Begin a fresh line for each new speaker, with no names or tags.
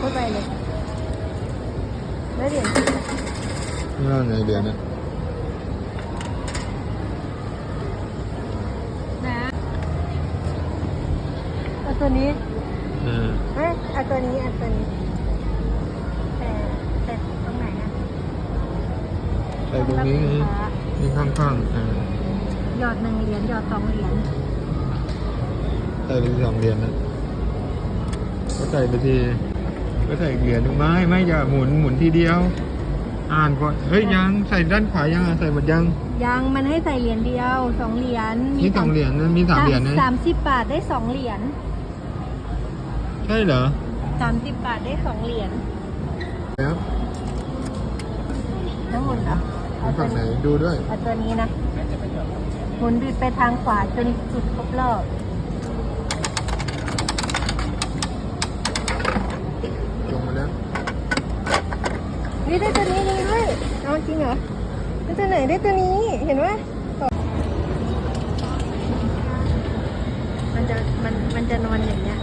เข้าไปเลยแล้วเหรียญ
นี่ว่าไงเดือนนะ
นะเอาตัวนี้
เออ
เอ้ยเอาตัวนี้เอาตัวนี้ แต่แต่ตรงไหนอะ
ใส่ตรงนี้ไงนี่ข้างๆอ่า
หยอดหนึ่งเหรียญหยอดสองเหรียญ
ใส่ไปสองเหรียญนะก็ใส่ไปที ก็ใส่อีกเหรียญหนึ่งไม่ไม่อย่าหมุนหมุนทีเดียว อ่านก่อนเฮ้ยยังใส่ด้านขวายังอะใส่หมดยัง
ยังมันให้ใส่เหรียญเดียวสองเหรียญ
มีสองเหรียญนะมีสามเหรียญนะ
สามสิบบาทได้สองเหรียญ
ใช่เหรอ
สามสิบบาทได้สองเหรียญ
แล้ว
ทั้งหมดเหรอเอาตั
ฝั่
ว
งไหน
นี้
ดูด้วย
เอาตัวนี้นะหมุนบิดไปทางขวาจนสุดครบรอบ
ลงมาแล้ว
นี่ได้ตัวนี้ด้วยเอาจริงเหรอได้ตัวไหนได้ตัวนี้เห็นไหมมันจะมันมันจะนอนอย่างเงี้ย